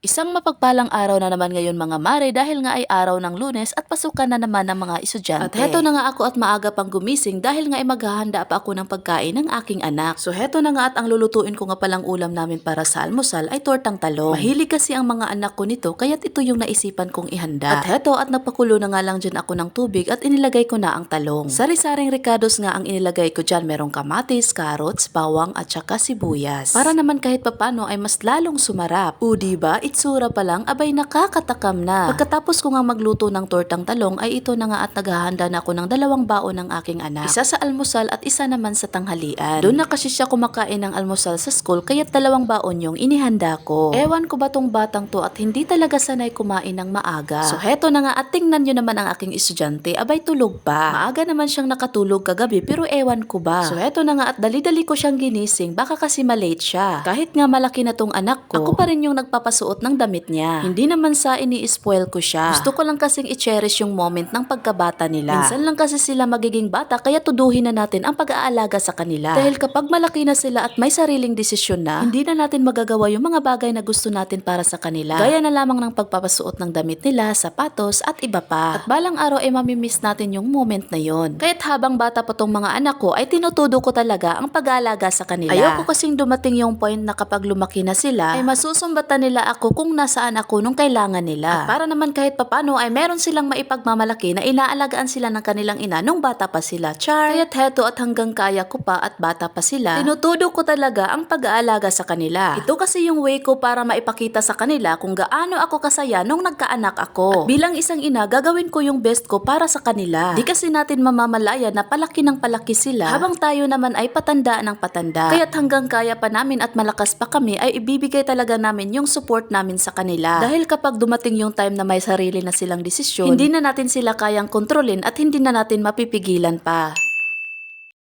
Isang mapagpalang araw na naman ngayon mga mare dahil nga ay araw ng lunes at pasukan na naman ng mga estudyante. At heto na nga ako at maaga pang gumising dahil nga ay maghahanda pa ako ng pagkain ng aking anak. So heto na nga at ang lulutuin ko nga palang ulam namin para sa almusal ay tortang talong. Mahilig kasi ang mga anak ko nito kaya't ito yung naisipan kong ihanda. At heto at napakulo na nga lang dyan ako ng tubig at inilagay ko na ang talong. Sari-saring ricados nga ang inilagay ko dyan. Merong kamatis, carrots, bawang at saka sibuyas. Para naman kahit papano ay mas lalong sumarap. O diba, itsura pa lang, abay nakakatakam na. Pagkatapos ko nga magluto ng tortang talong ay ito na nga at naghahanda na ako ng dalawang baon ng aking anak. Isa sa almusal at isa naman sa tanghalian. Doon na kasi siya kumakain ng almusal sa school kaya't dalawang baon yung inihanda ko. Ewan ko ba tong batang to at hindi talaga sanay kumain ng maaga. So heto na nga at tingnan nyo naman ang aking estudyante, abay tulog pa. Maaga naman siyang nakatulog kagabi pero ewan ko ba. So heto na nga at dali-dali ko siyang ginising baka kasi malate siya. Kahit nga malaki na tong anak ko, ako pa rin yung nagpapasuot ng damit niya. Hindi naman sa ini-spoil ko siya. Gusto ko lang kasing i-cherish yung moment ng pagkabata nila. Minsan lang kasi sila magiging bata kaya tuduhin na natin ang pag-aalaga sa kanila. Dahil kapag malaki na sila at may sariling desisyon na, hindi na natin magagawa yung mga bagay na gusto natin para sa kanila. Gaya na lamang ng pagpapasuot ng damit nila, sapatos at iba pa. At balang araw ay mamimiss natin yung moment na yon. Kahit habang bata pa tong mga anak ko ay tinutudo ko talaga ang pag-aalaga sa kanila. Ayoko kasing dumating yung point na kapag lumaki na sila ay masusumbatan nila ako kung nasaan ako nung kailangan nila. At para naman kahit papano ay meron silang maipagmamalaki na inaalagaan sila ng kanilang ina nung bata pa sila. Char! Kaya't heto at hanggang kaya ko pa at bata pa sila, tinutudo ko talaga ang pag-aalaga sa kanila. Ito kasi yung way ko para maipakita sa kanila kung gaano ako kasaya nung nagkaanak ako. At bilang isang ina, gagawin ko yung best ko para sa kanila. Di kasi natin mamamalaya na palaki ng palaki sila habang tayo naman ay patanda ng patanda. Kaya't hanggang kaya pa namin at malakas pa kami ay ibibigay talaga namin yung support namin sa kanila. Dahil kapag dumating yung time na may sarili na silang desisyon, hindi na natin sila kayang kontrolin at hindi na natin mapipigilan pa.